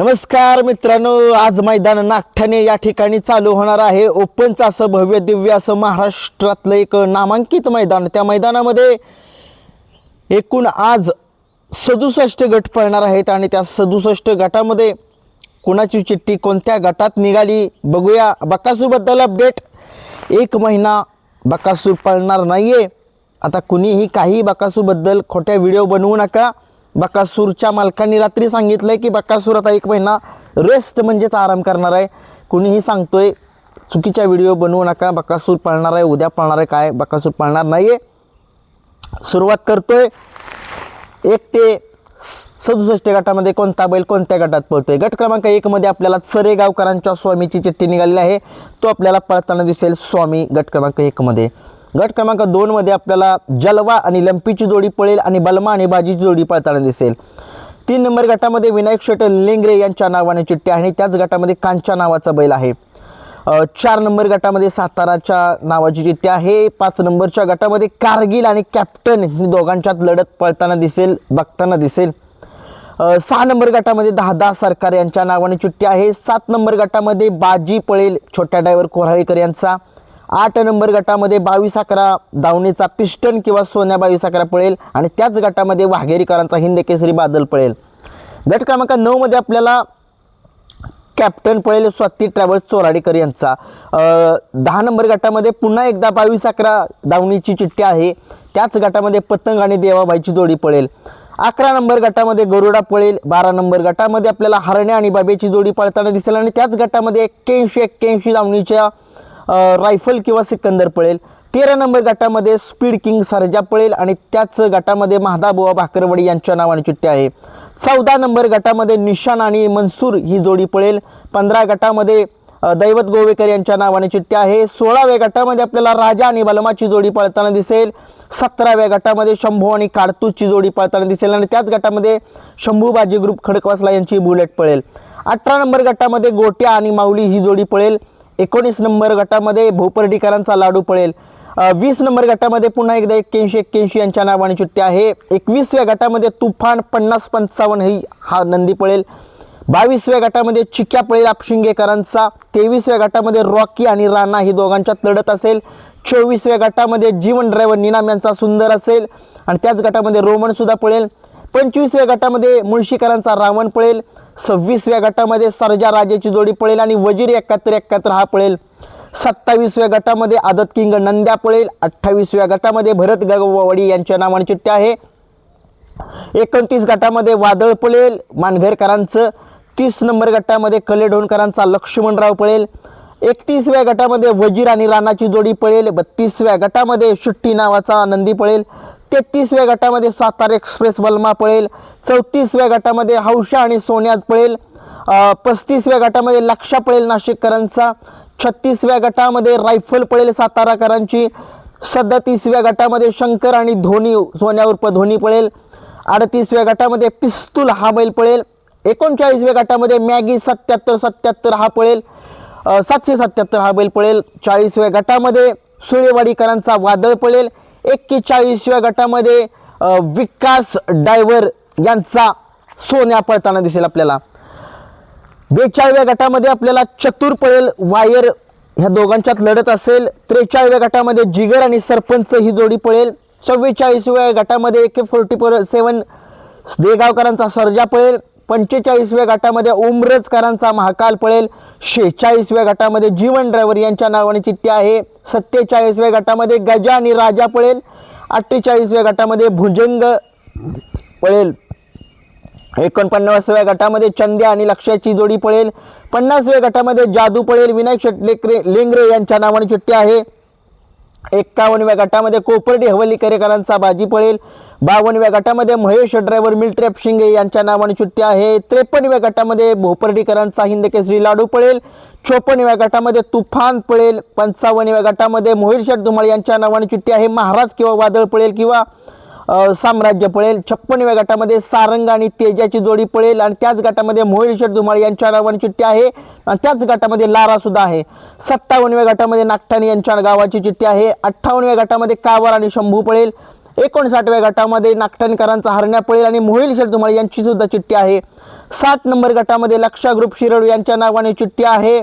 नमस्कार मित्रांनो आज मैदान नागठाणे या ठिकाणी चालू होणार आहे. ओपनचं असं भव्य दिव्य असं महाराष्ट्रातलं एक नामांकित मैदान. त्या मैदानामध्ये एकूण आज सदुसष्ट गट पळणार आहेत आणि त्या सदुसष्ट गटामध्ये कुणाची चिठ्ठी कोणत्या गटात निघाली बघूया. बकासूरबद्दल अपडेट एक महिना बकासूर पळणार नाही आहे आता कुणीही काही बकासूरबद्दल खोट्या व्हिडिओ बनवू नका. बकासूरच्या मालकांनी रात्री सांगितलं आहे की बकासूर आता एक महिना रेस्ट म्हणजेच आराम करणार आहे. कुणीही सांगतोय चुकीच्या व्हिडिओ बनवू नका बकासूर पाळणार आहे उद्या पाळणार आहे काय? बकासूर पाळणार नाही आहे सुरुवात करतोय. एक ते सदुसष्ट गटामध्ये कोणता बैल कोणत्या गटात पळतोय? गट क्रमांक एकमध्ये आपल्याला चरेगावकरांच्या स्वामीची चिठ्ठी निघालेली आहे. तो आपल्याला पळताना दिसेल स्वामी गट क्रमांक एकमध्ये गट क्रमांक दोनमध्ये आपल्याला जलवा आणि लंपीची जोडी पळेल आणि बलमा आणि बाजीची जोडी पळताना दिसेल. तीन नंबर गटामध्ये विनायक शेट लेंगरे यांच्या नावाने चिठ्ठी आहे आणि त्याच गटामध्ये कांच्या नावाचा बैल आहे. चार नंबर गटामध्ये साताराच्या नावाची चिठ्ठी आहे. पाच नंबरच्या गटामध्ये कारगिल आणि कॅप्टन दोघांच्यात लढत पळताना दिसेल बघताना दिसेल. सहा नंबर गटामध्ये दहा दहा सरकार यांच्या नावाने चिठ्ठी आहे. सात नंबर गटामध्ये बाजी पळेल छोट्या ड्रायव्हर कोराळीकर यांचा. आठ नंबर गटामध्ये बावीस अकरा दावणीचा पिस्टन किंवा सोन्या बावीस अकरा पळेल आणि त्याच गटामध्ये वाघेरीकरांचा हिंद केसरी बादल पळेल. गट क्रमांक नऊमध्ये आपल्याला कॅप्टन पळेल स्वाती ट्रॅव्हल्स चोराडीकर यांचा. दहा नंबर गटामध्ये पुन्हा एकदा बावीस अकरा दावणीची चिठ्ठी आहे. त्याच गटामध्ये पतंग आणि देवाबाईची जोडी पळेल. अकरा नंबर गटामध्ये गरुडा पळेल. बारा नंबर गटामध्ये आपल्याला हरण्या आणि बाबेची जोडी पळताना दिसेल आणि त्याच गटामध्ये एक्क्याऐंशी एक्क्याऐंशी दावणीच्या रायफल किंवा सिकंदर पळेल. तेरा नंबर गटामध्ये स्पीड किंग सरजा पळेल आणि त्याच गटामध्ये महादाबुवा भाकरवडी यांच्या नावाने चिठ्ठी आहे. चौदा नंबर गटामध्ये निशान आणि मनसूर ही जोडी पळेल. पंधरा गटामध्ये दैवत गोवेकर यांच्या नावाने चिठ्ठी आहे. सोळाव्या गटामध्ये आपल्याला राजा आणि बलमाची जोडी पळताना दिसेल. सतराव्या गटामध्ये शंभू आणि काडतूसची जोडी पळताना दिसेल आणि त्याच गटामध्ये शंभू बाजी ग्रुप खडकवासला यांची बुलेट पळेल. अठरा नंबर गटामध्ये गोट्या आणि माऊली ही जोडी पळेल. एकोणीस नंबर गटामध्ये भोपर्डीकरांचा लाडू पळेल. वीस नंबर गटामध्ये पुन्हा एकदा एक्क्याऐंशी एक्क्याऐंशी यांच्या नावाने चुट्टी आहे. एकवीसव्या गटामध्ये तुफान पन्नास पंचावन्न ही हा नंदी पळेल. बावीसव्या गटामध्ये चिक्या पळेल आपशिंगेकरांचा. तेवीसव्या गटामध्ये रॉकी आणि राणा ही दोघांच्यात लढत असेल. चोवीसव्या गटामध्ये जीवन ड्रायव्हर निनाम यांचा सुंदर असेल. आणि त्याच गटामध्ये रोमन सुद्धा पळेल. पंचवीसव्या गटामध्ये मुळशीकरांचा रावण पळेल सव्वीसव्या गटामध्ये सरजा राजेची जोडी पळेल आणि वजीर एकाहत्तर एकाहत्तर हा पळेल. सत्तावीसव्या गटामध्ये आदत किंग नंद्या पळेल अठ्ठावीसव्या गटामध्ये भरत गगवाडी यांच्या नावाने चिठ्ठी आहे. एकोणतीस गटामध्ये वादळ पळेल मानघरकरांचं. तीस नंबर गटामध्ये कलेडोणकरांचा लक्ष्मणराव पळेल. एकतीसव्या गटामध्ये वजीर आणि राणाची जोडी पळेल बत्तीसव्या गटामध्ये शुट्टी नावाचा नंदी पळेल. तेहतीसव्या गटामध्ये सातारा एक्सप्रेस बलमा पळेल. चौतीसव्या गटामध्ये हौशा आणि सोन्यात पळेल. पस्तीसव्या गटामध्ये लक्षा पळेल नाशिककरांचा. छत्तीसव्या गटामध्ये रायफल पळेल साताराकरांची. सदतीसव्या गटामध्ये शंकर आणि धोनी सोन्यावर धोनी पळेल. अडतीसव्या गटामध्ये पिस्तूल हा बैल पळेल. एकोणचाळीसव्या गटामध्ये मॅगी सत्याहत्तर सत्याहत्तर हा पळेल. सातशे सत्याहत्तर हा बैल पळेल. चाळीसव्या गटामध्ये सुळेवाडीकरांचा वादळ पळेल. एक्केचाळीसव्या गटामध्ये विकास डायव्हर यांचा सोन्या पळताना दिसेल आपल्याला. बेचाळव्या गटामध्ये आपल्याला चतुर पळेल वायर ह्या दोघांच्यात लढत असेल. त्रेचाळव्या गटामध्ये जिगर आणि सरपंच ही जोडी पळेल. चव्वेचाळीसव्या गटामध्ये A K forty four seven देगावकरांचा Sarja पळेल. पंचेचाळीसव्या गटामध्ये उमरजकरांचा महाकाल पळेल. शेहेचाळीसव्या गटामध्ये जीवन ड्रायव्हर यांच्या नावाने चिठ्ठी आहे. सत्तेचाळीसव्या गटामध्ये गजा आणि राजा पळेल. अठ्ठेचाळीसव्या गटामध्ये भुजंग पळेल. एकोणपन्नासव्या गटामध्ये चंद्या आणि लक्ष्याची जोडी पळेल. पन्नासव्या गटामध्ये जादू पळेल. विनायक शेटलेकरे लेंगरे यांच्या नावाने चिठ्ठी आहे. एक्कावन्नव्या गटामध्ये कोपर्डी हवलीकरेकरांचा बाजी पळेल. बावन्नव्या गटामध्ये महेश ड्रायव्हर मिल्ट्रॅप शिंगे यांच्या नावाने चुट्टी आहे. त्रेपन्नव्या गटामध्ये भोपर्डीकरांचा हिंद केसरी लाडू पळेल. चोपन्नव्या गटामध्ये तुफान पळेल. पंचावन्नव्या गटामध्ये मोहिल शेठ धुमाळ यांच्या नावाने चुट्टी आहे. महाराज किंवा वादळ पळेल किंवा साम्राज्य पळेल. छप्पनव्या गटामध्ये सारंग आणि तेजाची जोडी पळेल आणि त्याच गटामध्ये मोहिल शेठ धुमाळ यांच्या नावाने चिठ्ठी आहे आणि त्याच गटामध्ये लारा सुद्धा आहे. सत्तावन्नव्या गटामध्ये नागठाणे यांच्या गावाची चिठ्ठी आहे. अठ्ठावन्नव्या गटामध्ये कावर आणि शंभू पळेल. एकोणसाठव्या गटामध्ये नागठणकरांचा हरण्या पळेल आणि मोहिल शेठ धुमाळ यांची सुद्धा चिठ्ठी आहे. साठ नंबर गटामध्ये लक्षा ग्रुप शिरड यांच्या नावाने चिठ्ठी आहे.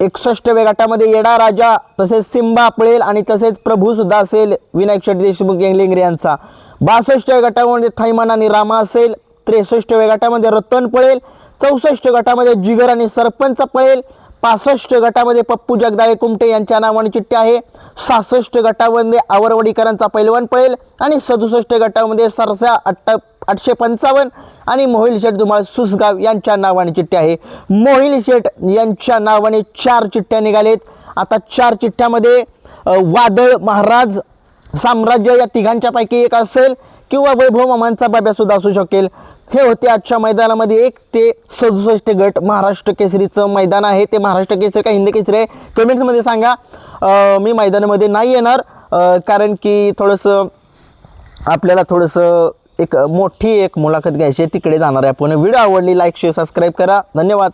एकसष्ट एकसष्टव्या गटामध्ये येडा राजा तसेच सिंबा पळेल आणि तसेच प्रभू सुद्धा असेल विनायक शेट देशमुख लेंगरे यांचा. बासष्टव्या गटामध्ये थैमान आणि रामा असेल त्रेसष्टव्या गटामध्ये रतन पळेल चौसष्ट गटामध्ये जिगर आणि सरपंच पळेल पासष्ट गटामध्ये पप्पू जगदाळे कुमटे यांच्या नावाने चिठ्ठी आहे सहासष्ट गटामध्ये आवरवडीकरांचा पैलवान पळेल आणि सदुसष्ट गटामध्ये सरसा अट्टा आठशे पंचावन्न आणि मोहिल शेठ धुमाळ सुसगाव यांच्या नावाने चिठ्ठी आहे. मोहिल शेठ यांच्या नावाने चार चिठ्ठ्या निघालेत. आता चार चिठ्ठ्यामध्ये वादळ महाराज साम्राज्य या तिघांच्यापैकी एक असेल किंवा वैभव मामांचा बाब्यासुद्धा असू शकेल. हे होते आजच्या मैदानामध्ये एक ते सदुसष्ट गट महाराष्ट्र केसरीचं मैदान आहे. ते महाराष्ट्र केसरी का हिंदी केसरी आहे? कमेंट्समध्ये सांगा. मी मैदानामध्ये नाही येणार कारण की थोडंसं आपल्याला थोडंसं एक मोठी एक मुलाखत घ्यायची आहे. तिकडे जाणार आहे आपण. व्हिडिओ आवडली लाईक शेअर सबस्क्राईब करा. धन्यवाद.